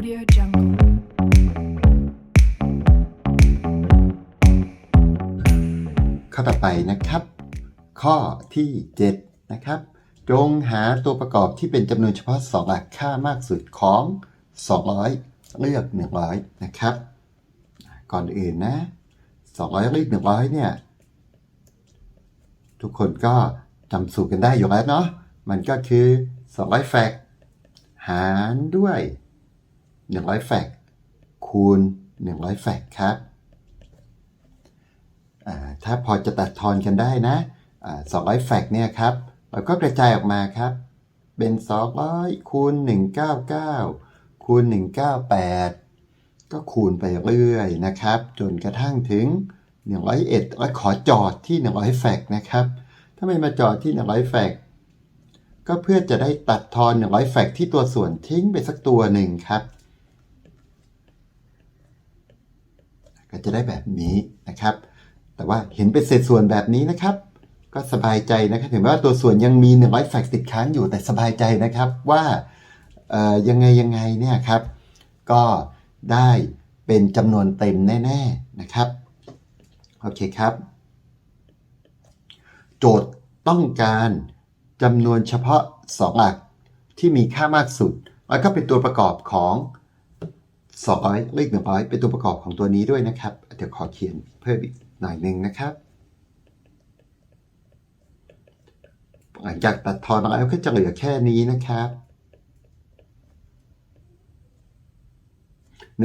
Audio Jungle. ข้อต่อไปนะครับ ข้อที่ 7 นะครับ จงหาตัวประกอบที่เป็นจำนวนเฉพาะ 2 หลักค่ามากสุดของ 200 เลือก 100 นะครับ ก่อนอื่นนะ 200 เลือก 100 เนี่ย ทุกคนก็จำสูตรกันได้อยู่แล้วเนาะ มันก็คือ 200 แฟกหารด้วย 100 แฟกต์คูณ 100 แฟกต์ครับ ถ้าพอจะตัดทอนกันได้นะอ่า200 แฟกต์เนี่ยครับ เราก็กระจายออกมาครับ เป็น 200คูณ199คูณ198 ก็คูณไปเรื่อยนะครับ จนกระทั่งถึง 101แล้วขอจอดที่ 100 แฟกต์นะครับถ้าไมมาจอดที่ 100 แฟกต์ก็เพื่อจะได้ตัดทอน 100 แฟกต์ที่ตัวส่วนทิ้งไปสักตัวหนึ่งครับ ก็จะได้แบบนี้นะครับ แต่ว่าเห็นเป็นเศษส่วนแบบนี้นะครับ ก็สบายใจนะครับถึงแม้ว่าตัวส่วนยังมี100แฟกต์ติดค้างอยู่แต่สบายใจนะครับว่ายังไงยังไงเนี่ยครับ ก็ได้เป็นจำนวนเต็มแน่ ๆนะครับโอเคครับ โจทย์ต้องการจำนวนเฉพาะ 2 หลักที่มีค่ามากสุด แล้วก็เป็นตัวประกอบของ 200เลข100 เป็นตัวประกอบของตัวนี้ด้วยนะครับ เดี๋ยวขอเขียนเพิ่มอีกหน่อยหนึ่งนะครับ หลังจากตัดทอนแล้วก็จะเหลือแค่นี้นะครับ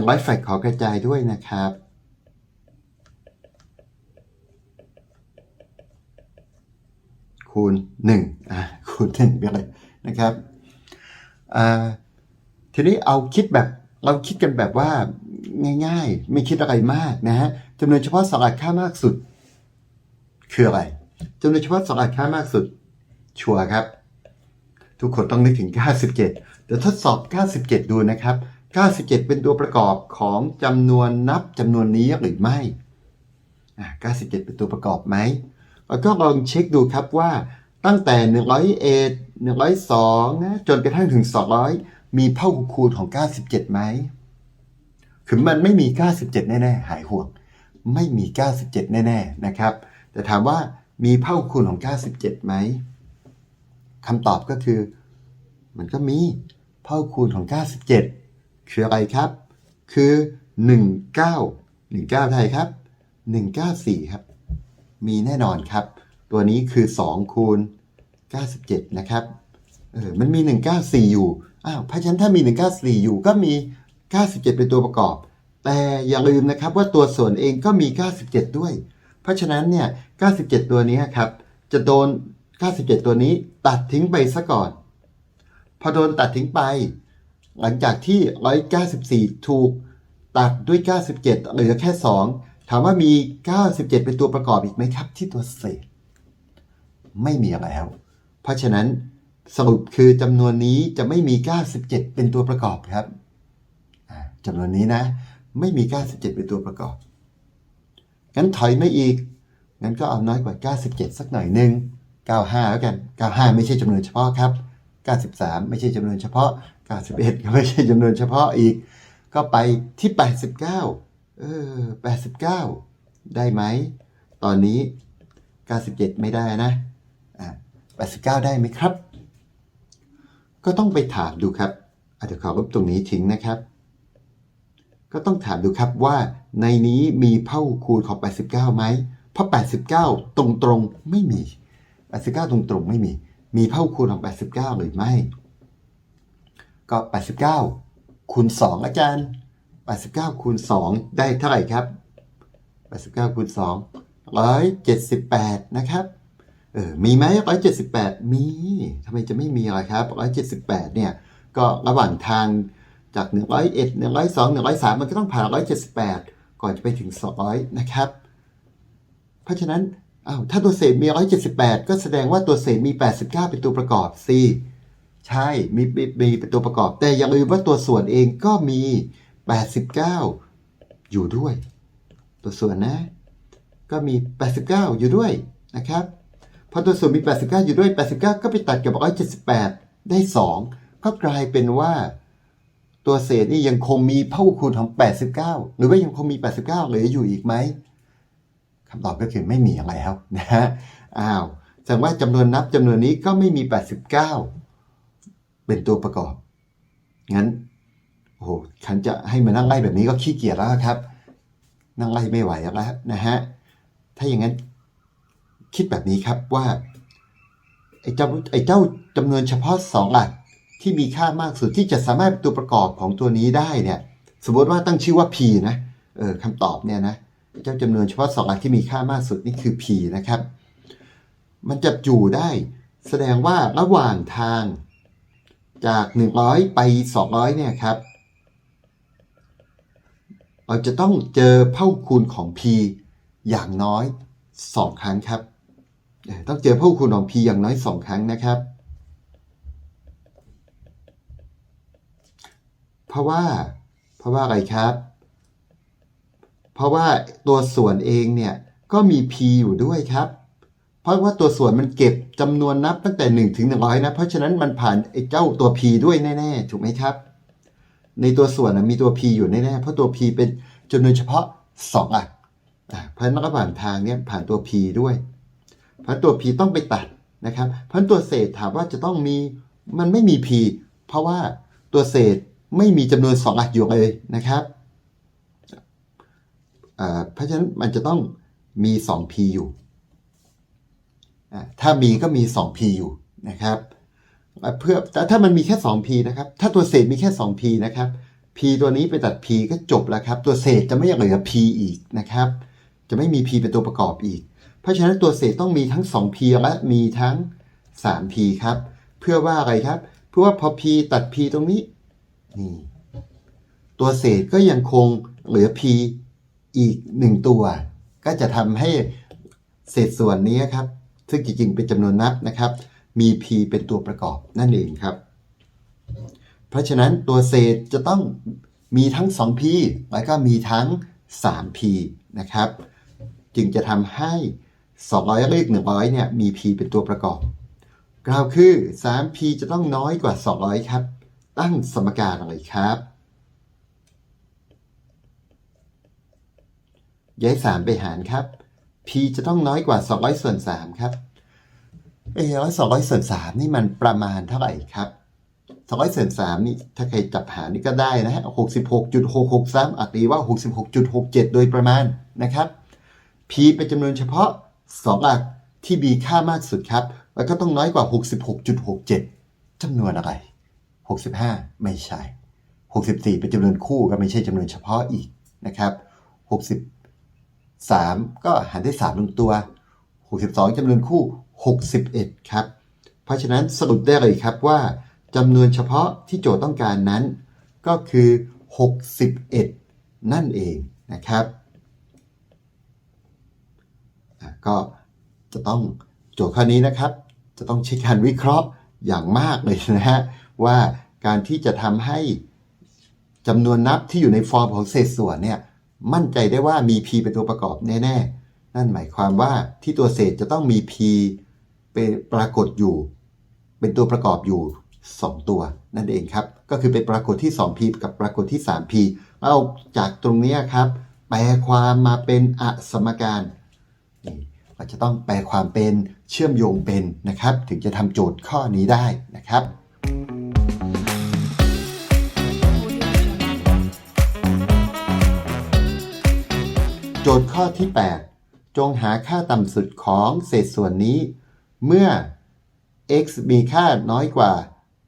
100แฟกขอกระจายด้วยนะครับ คูณ1อะคูณ1ไปเลยนะครับ ทีนี้เอาคิดแบบ เราคิดกันแบบว่าง่ายๆ ไม่คิดอะไรมากนะฮะจำนวนเฉพาะสองหลักค่ามากสุด คืออะไรจำนวนเฉพาะสองหลักค่ามากสุด ชัวร์ครับ ทุกคนต้องนึกถึง 97เดี๋ยวทดสอบ 97 ดูนะครับ 97 เป็นตัวประกอบของจำนวนนับจำนวนนี้หรือไม่อะ97 เป็นตัวประกอบไหมแล้วก็ลองเช็คดูครับว่าตั้งแต่ 101 102นะจนกระทั่งถึง 200 มีเผ่าคูณของ 97ไหมคือมันไม่มี 97 แน่ๆ หายห่วง ไม่มี 97 แน่ๆ นะครับ แต่ถามว่ามีเผ่าคูณของ 97ไหมคำตอบก็คือ มันก็มีเผ่าคูณของ 97 คืออะไรครับ คือ 19 19เท่าไหร่ครับ 194 ครับ มีแน่นอนครับ ตัวนี้คือ 2 คูณ 97 นะครับ เออ มันมี 194 อยู่ อ้าวเพราะฉะนั้นถ้ามี 194 อยู่ก็มี 97 เป็นตัวประกอบ แต่อย่าลืมนะครับว่าตัวส่วนเองก็มี 97 ด้วย เพราะฉะนั้นเนี่ย 97 ตัวนี้ครับ จะโดน 97 ตัวนี้ตัดทิ้งไปซะก่อน พอโดนตัดทิ้งไป หลังจากที่ 194 ถูกตัดด้วย 97 เหลือแค่ 2 ถามว่ามี 97 เป็นตัวประกอบอีกไหมครับ ที่ตัวเศษ ไม่มีแล้ว เพราะฉะนั้น สรุปคือจำนวนนี้จะไม่มี 97 เป็นตัวประกอบครับจำนวนนี้นะ ไม่มี 97 เป็นตัวประกอบ งั้นถอยไม่อีก งั้นก็เอาน้อยกว่า 97 สักหน่อยหนึ่ง95 แล้วกัน 95 ไม่ใช่จำนวนเฉพาะครับ 93 ไม่ใช่จำนวนเฉพาะ 91 ก็ไม่ใช่จำนวนเฉพาะอีก ก็ไปที่ 89 เออ 89 ได้ไหม ตอนนี้ 97 ไม่ได้นะ อ่า89 ได้ไหมครับ ก็ต้องไปถามดูครับอะเดี๋ยวขอลบตรงนี้ทิ้งนะครับ ก็ต้องถามดูครับว่าในนี้มีเผ่าคูณของ 89ไหมเพราะ 89 ตรงๆไม่มี 89 ตรงๆไม่มี มีเผ่าคูณของ 89 หรือไม่ ก็ 89 คูณ 2 อาจารย์ 89 คูณ 2 ได้เท่าไหร่ครับ 89 คูณ 2 178 นะครับ เออมีไหม178มีทำไมจะไม่มีล่ะครับ178เจ็ดสิบแปดเนี่ยก็ระหว่างทางจาก 101 102 103 มันก็ต้องผ่าน 178 ก่อนจะไปถึง 200 นะครับ เพราะฉะนั้นอ้าวถ้าตัวเศษมี 178 ก็แสดงว่าตัวเศษมี 89 เป็นตัวประกอบสิใช่มีมีมีเป็นตัวประกอบ แต่อย่าลืมว่าตัวส่วนเองก็มี 89 อยู่ด้วย ตัวส่วนนะ ก็มี 89 อยู่ด้วยนะครับ พอตัวส่วนมี 89 อยู่ด้วย 89 ก็ไปตัดกับ 178 ได้ 2 ก็กลายเป็นว่า ตัวเศษนี่ยังคงมีพหุคูณของ 89 หรือว่ายังคงมี 89 เหลืออยู่อีกไหมคำตอบก็คือไม่มีแล้วนะฮะอ้าวแสดงว่าจำนวนนับจำนวนนี้ก็ไม่มี 89 เป็นตัวประกอบ งั้นโอ้โหฉันจะให้มานั่งไล่แบบนี้ก็ขี้เกียจแล้วครับ นั่งไล่ไม่ไหวแล้วนะฮะถ้าอย่างนั้น คิดแบบนี้ครับว่าไอ้เจ้าไอ้เจ้าจำนวนเฉพาะสองหลักที่มีค่ามากสุดที่จะสามารถเป็นตัวประกอบของตัวนี้ได้เนี่ยสมมติว่าตั้งชื่อว่า p นะเออคำตอบเนี่ยนะเจ้าจำนวนเฉพาะสองหลักที่มีค่ามากสุดนี่คือ p นะครับ มันจะอยู่ได้แสดงว่าระหว่างทางจาก 100 ไป 200เนี่ยครับ เราจะต้องเจอเผ่าคูณของ p อย่างน้อย 2 ครั้งครับ ต้องเจอเผ่าคูณของ p อย่างน้อย 2 ครั้งนะครับ เพราะว่า เพราะว่าอะไรครับ เพราะว่าตัวส่วนเองเนี่ยก็มี p อยู่ด้วยครับ เพราะว่าตัวส่วนมันเก็บจำนวนนับตั้งแต่ 1 ถึง 100 นะ เพราะฉะนั้นมันผ่านไอ้เจ้าตัว p ด้วยแน่ ๆ ถูกไหมครับ ในตัวส่วนมีตัว p อยู่แน่ๆ เพราะตัว p เป็นจำนวนเฉพาะ2หลักอะเพราะฉะนั้นระหว่างทางเนี่ยผ่านตัว p ด้วย เพราะตัว p ต้องไปตัดนะครับ เพราะฉะนั้นตัวเศษถามว่าจะต้องมีมันไม่มี p เพราะว่าตัวเศษไม่มีจำนวน2หลักอยู่เลยนะครับเพราะฉะนั้นมันจะต้องมี 2p อยู่ ถ้ามีก็มี 2p อยู่นะครับเพื่อแต่ถ้ามันมีแค่ 2p นะครับ ถ้าตัวเศษมีแค่ 2p นะครับ p ตัวนี้ไปตัด p ก็จบแล้วครับ ตัวเศษจะไม่เหลือ p อีกนะครับ จะไม่มี p เป็นตัวประกอบอีก เพราะฉะนั้นตัวเศษต้องมีทั้ง 2p และมีทั้ง 3p ครับ เพื่อว่าอะไรครับ เพื่อว่าพอ p ตัด p ตรงนี้นี่ตัวเศษก็ยังคงเหลือ p อีก 1 ตัว ก็จะทำให้เศษส่วนนี้ครับ ซึ่งจริงๆเป็นจำนวนนับนะครับ มี p เป็นตัวประกอบนั่นเองครับ เพราะฉะนั้นตัวเศษจะต้องมีทั้ง 2p แล้วก็มีทั้ง 3p นะครับ จึงจะทำให้ 200เลข100เนี่ยมี p เป็นตัวประกอบกล่าวคือ 3p จะต้องน้อยกว่า 200 ครับ ตั้งสมการอะไรครับย้าย3ไปหารครับ p จะต้องน้อยกว่า 200ส่วน3ครับเออแล้ว200ส่วน3นี่มันประมาณเท่าไหร่ครับ200ส่วน3นี่ถ้าใครจับหารนี่ก็ได้นะฮะ66.663อาจตีว่า 66.67 โดยประมาณนะครับ p เป็นจำนวนเฉพาะ 2หลักที่มีค่ามากสุดครับ แล้วก็ต้องน้อยกว่า 66.67จำนวนอะไร 65 ไม่ใช่ 64 เป็นจำนวนคู่ก็ไม่ใช่จำนวนเฉพาะอีกนะครับ 63 ก็หารด้วย3ลงตัว 62จำนวนคู่ 61 ครับ เพราะฉะนั้นสรุปได้เลยครับว่าจำนวนเฉพาะที่โจทย์ต้องการนั้น ก็คือ 61 นั่นเองนะครับ ก็จะต้องโจทย์ข้อนี้นะครับ จะต้องใช้การวิเคราะห์อย่างมากเลยนะฮะว่าการที่จะทำให้จำนวนนับที่อยู่ในฟอร์มของเศษส่วนเนี่ยมั่นใจได้ว่ามี p เป็นตัวประกอบแน่ ๆ นั่นหมายความว่าที่ตัวเศษจะต้องมี p เป็นปรากฏอยู่ เป็นตัวประกอบอยู่ 2 ตัว นั่นเองครับ ก็คือเป็นปรากฏที่ 2p กับปรากฏที่ 3p เอาจากตรงนี้ครับ แปลความมาเป็นอสมการ นี่เราจะต้องแปลความเป็นเชื่อมโยงเป็นนะครับ ถึงจะทำโจทย์ข้อนี้ได้นะครับโจทย์ข้อที่ 8 จงหาค่าต่ำสุดของเศษส่วนนี้ เมื่อ x มีค่าน้อยกว่า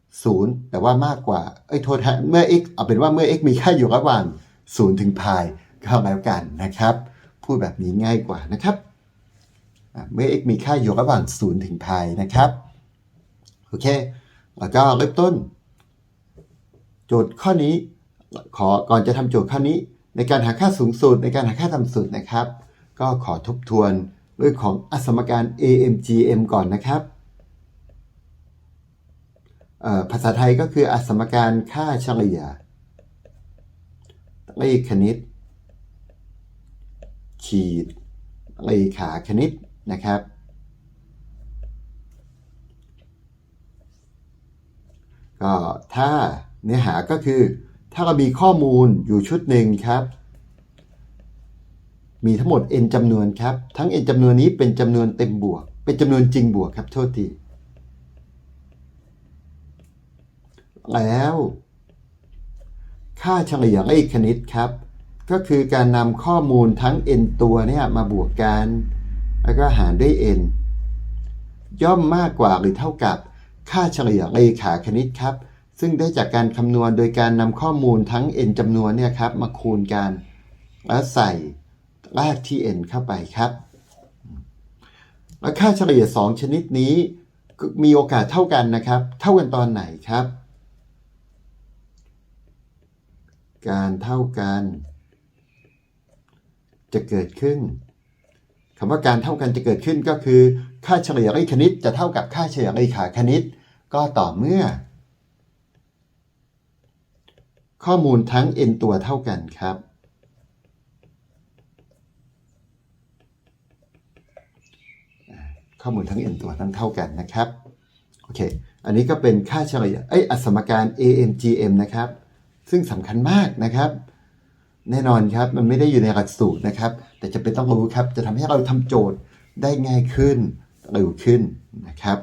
0 แต่ว่ามากกว่า เอ้ยโทษฮะเมื่อ x เอาเป็นว่าเมื่อ x มีค่าอยู่ระหว่าง 0 ถึงพายก็แล้วกันนะครับ พูดแบบนี้ง่ายกว่านะครับ เมื่อ x มีค่าอยู่ระหว่าง 0 ถึงพายนะครับ โอเคแล้วก็เริ่มต้น โจทย์ข้อนี้ ขอก่อนจะทำโจทย์ข้อนี้ ในการหาค่าสูงสุดในการหาค่าต่ำสุดนะครับ ก็ขอทบทวนเรื่องของอสมการ AMGM ก่อนนะครับ ภาษาไทยก็คืออสมการค่าเฉลี่ยเลขคณิต ขีดเลขาคณิต นะครับ ก็ถ้าเนื้อหาก็คือ ถ้าเรามีข้อมูลอยู่ชุดหนึ่งครับ มีทั้งหมด n จำนวนครับ ทั้ง n จำนวนนี้เป็นจำนวนเต็มบวก เป็นจำนวนจริงบวกครับโทษทีแล้วค่าเฉลี่ยเลขคณิตครับ ก็คือการนำข้อมูลทั้ง n ตัวเนี่ยมาบวกกัน แล้วก็หารด้วย n ย่อมมากกว่าหรือเท่ากับค่าเฉลี่ยเลขาคณิตครับ ซึ่งได้จากการคำนวณโดยการนำข้อมูลทั้ง n จำนวนเนี่ยครับมาคูณกัน แล้วใส่รากที่ n เข้าไปครับ แล้วค่าเฉลี่ย 2 ชนิดนี้ก็มีโอกาสเท่ากันนะครับ เท่ากันตอนไหนครับ การเท่ากัน จะเกิดขึ้น คำว่าการเท่ากันจะเกิดขึ้นก็คือ ค่าเฉลี่ยเลขคณิตจะเท่ากับค่าเฉลี่ยเลขาคณิต ก็ต่อเมื่อ ข้อมูลทั้ง n ตัวเท่ากันครับ ข้อมูลทั้ง n ตัวนั้นเท่ากันนะครับโอเคอันนี้ก็เป็นค่าเฉลี่ยเอ้อสมการ AMGM นะครับ ซึ่งสำคัญมากนะครับ แน่นอนครับมันไม่ได้อยู่ในหลักสูตรนะครับ แต่จะเป็นต้องรู้ครับจะทำให้เราทำโจทย์ได้ง่ายขึ้นเร็วขึ้นนะครับ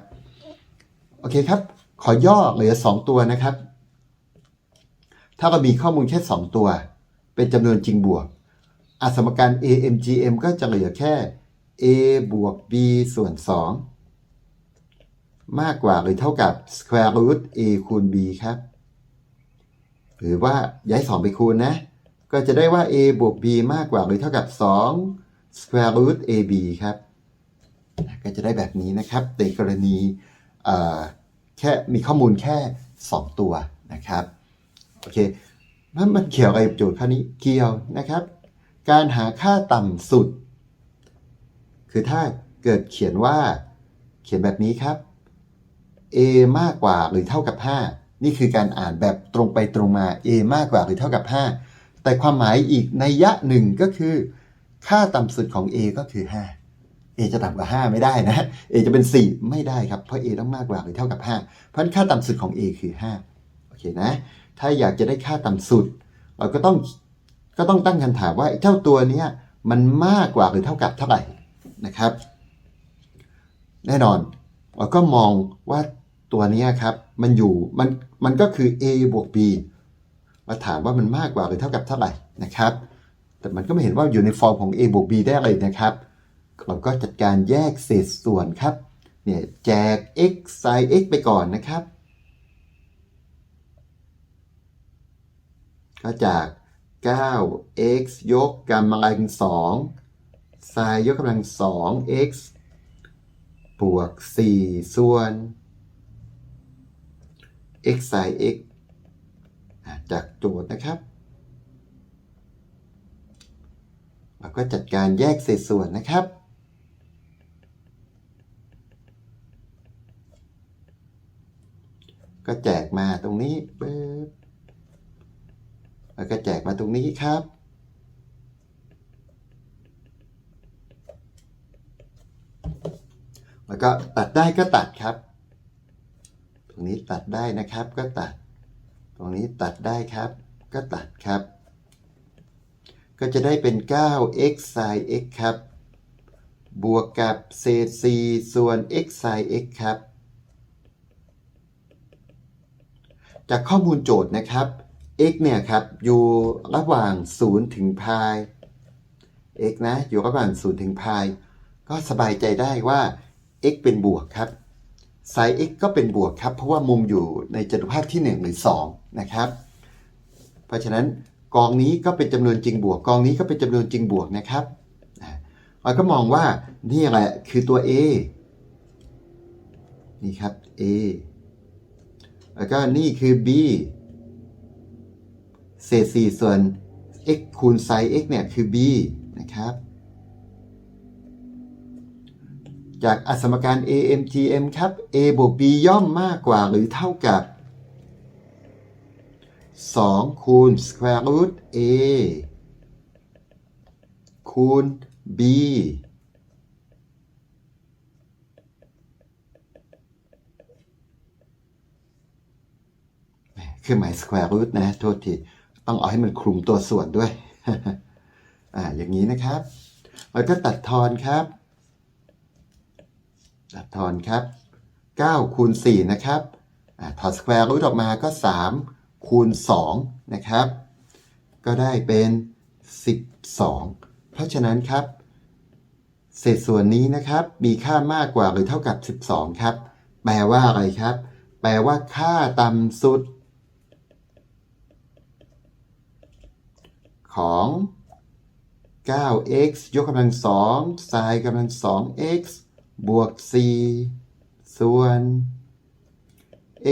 โอเคครับ ขอย่อเหลือ 2 ตัวนะครับ ถ้าเรามีข้อมูลแค่ 2 ตัว เป็นจำนวนจริงบวกอสมการ AMGM ก็จะเหลือแค่ a บวก b ส่วน 2 มากกว่าหรือเท่ากับ square root a คูณ b ครับ หรือว่าย้าย 2 ไปคูณนะ ก็จะได้ว่า a บวก b มากกว่าหรือเท่ากับ 2 square root ab ครับ ก็จะได้แบบนี้นะครับในกรณีแค่มีข้อมูลแค่ 2 ตัวนะครับ โอเคมันมันเกี่ยวอะไรกับโจทย์ข้อนี้เกี่ยวนะครับ การหาค่าต่ำสุด คือถ้าเกิดเขียนว่าเขียนแบบนี้ครับ a มากกว่าหรือเท่ากับ 5 นี่คือการอ่านแบบตรงไปตรงมา a มากกว่าหรือเท่ากับ 5 แต่ความหมายอีกในยะหนึ่งก็คือ ค่าต่ำสุดของ a ก็คือ 5 a จะต่ำกว่า 5 ไม่ได้นะ a จะเป็น 4 ไม่ได้ครับ เพราะ a ต้องมากกว่าหรือเท่ากับ 5 เพราะค่าต่ำสุดของ a คือ 5 โอเคนะ ถ้าอยากจะได้ค่าต่ำสุด เราก็ต้องก็ต้องตั้งคำถามว่าเจ้าตัวนี้มันมากกว่าหรือเท่ากับเท่าไหร่นะครับ แน่นอนเราก็มองว่าตัวนี้ครับ มันอยู่มันมันก็คือ a บวก b มาถามว่ามันมากกว่าหรือเท่ากับเท่าไหร่นะครับ แต่มันก็ไม่เห็นว่าอยู่ในฟอร์มของ a บวก b ได้เลยนะครับ เราก็จัดการแยกเศษส่วนครับ เนี่ยแจก x sin x ไปก่อนนะครับ ก็จาก 9x ยกกำลัง2 sin ยกกำลัง 2x บวก 4 ส่วน x sin x จากโจทย์นะครับเราก็จัดการแยกเศษส่วนนะครับ ก็แจกมาตรงนี้ปึ๊บแล้วก็แจกมาตรงนี้ครับแล้วก็ตัดได้ก็ตัดครับ ตรงนี้ตัดได้นะครับก็ตัด รงนี้ตัดได้ครับ ก็ตัดครับ ก็จะได้เป็น 9x sin x ครับ บวกกับเศษ4ส่วน x sin x ครับ จากข้อมูลโจทย์นะครับ x เนี่ยครับอยู่ระหว่าง 0 ถึงพาย x นะอยู่ระหว่าง 0 ถึงพาย ก็สบายใจได้ว่า x เป็นบวกครับ sin x ก็เป็นบวกครับ เพราะว่ามุมอยู่ในจตุภาพที่ 1 หรือ 2 นะครับ เพราะฉะนั้นกองนี้ก็เป็นจำนวนจริงบวก กองนี้ก็เป็นจำนวนจริงบวกนะครับเราก็มองว่านี่แหละคือตัว a นี่ครับ a แล้วก็นี่คือ b เศษ4ส่วน x คูณ sin x เนี่ยคือ b นะครับ จากอสมการ AMGM ครับ a บวก b ย่อมมากกว่าหรือเท่ากับ 2 คูณ square root a คูณ b เครื่องหมาย square root นะ โทษที ต้องเอาให้มันคลุมตัวส่วนด้วย อ่า อย่างนี้นะครับ แล้วก็ตัดทอนครับ ตัดทอนครับ9คูณ4นะครับอถอดสแควร์รูทออกมาก็ 3 คูณ2นะครับ ก็ได้เป็น 12 เพราะฉะนั้นครับ เศษส่วนนี้นะครับมีค่ามากกว่าหรือเท่ากับ 12 ครับ แปลว่าอะไรครับ แปลว่าค่าต่ำสุด ของ 9x ยกกำลังสอง sin กำลังสอง x บวก4ส่วน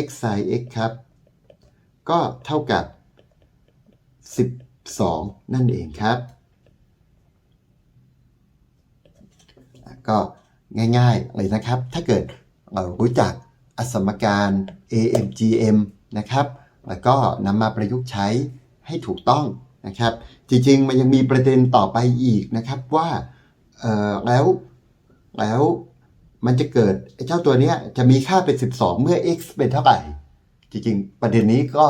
x sin x ครับ ก็เท่ากับ 12 นั่นเองครับ ก็ง่ายๆเลยนะครับ ถ้าเกิดเรารู้จักอสมการ AMGM นะครับ แล้วก็นำมาประยุกต์ใช้ให้ถูกต้องนะครับ จริงๆ มันยังมีประเด็นต่อไปอีกนะครับว่าแล้วแล้ว มันจะเกิดเจ้าตัวเนี้ยจะมีค่าเป็น 12 เมื่อ x เป็นเท่าไหร่ จริงๆ ประเด็นนี้ก็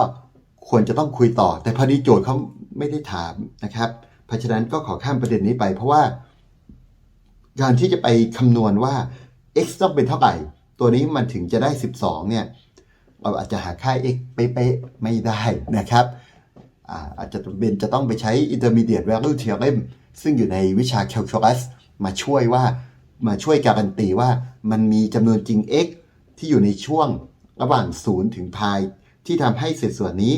ควรจะต้องคุยต่อ แต่พอดีโจทย์เขาไม่ได้ถามนะครับ เพราะฉะนั้นก็ขอข้ามประเด็นนี้ไป เพราะว่าการที่จะไปคำนวณว่า x ต้องเป็นเท่าไหร่ ตัวนี้มันถึงจะได้ 12 เนี่ย เราอาจจะหาค่า x เป๊ะๆไม่ได้นะครับอาอาจจะเป็นจะต้องไปใช้ intermediate value theorem ซึ่งอยู่ในวิชา calculus มาช่วยว่า มาช่วยการันตีว่ามันมีจำนวนจริง x ที่อยู่ในช่วงระหว่าง 0 ถึง pi ที่ทำให้เศษส่วนนี้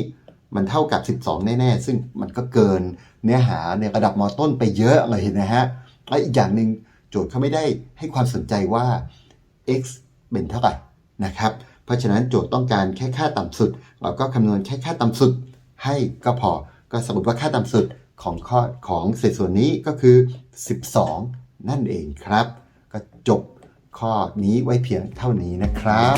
มันเท่ากับ 12 แน่ ๆ ซึ่งมันก็เกินเนื้อหาในระดับมต้นไปเยอะเลยนะฮะ และอีกอย่างหนึ่งโจทย์เขาไม่ได้ให้ความสนใจว่า x เป็นเท่าไหร่นะครับ เพราะฉะนั้นโจทย์ต้องการแค่ค่าต่ำสุด เราก็คำนวณแค่ค่าต่ำสุดให้ก็พอ ก็สรุปว่าค่าต่ำสุดของข้อของเศษส่วนนี้ก็คือ 12 นั่นเองครับ ก็จบข้อนี้ไว้เพียงเท่านี้นะครับ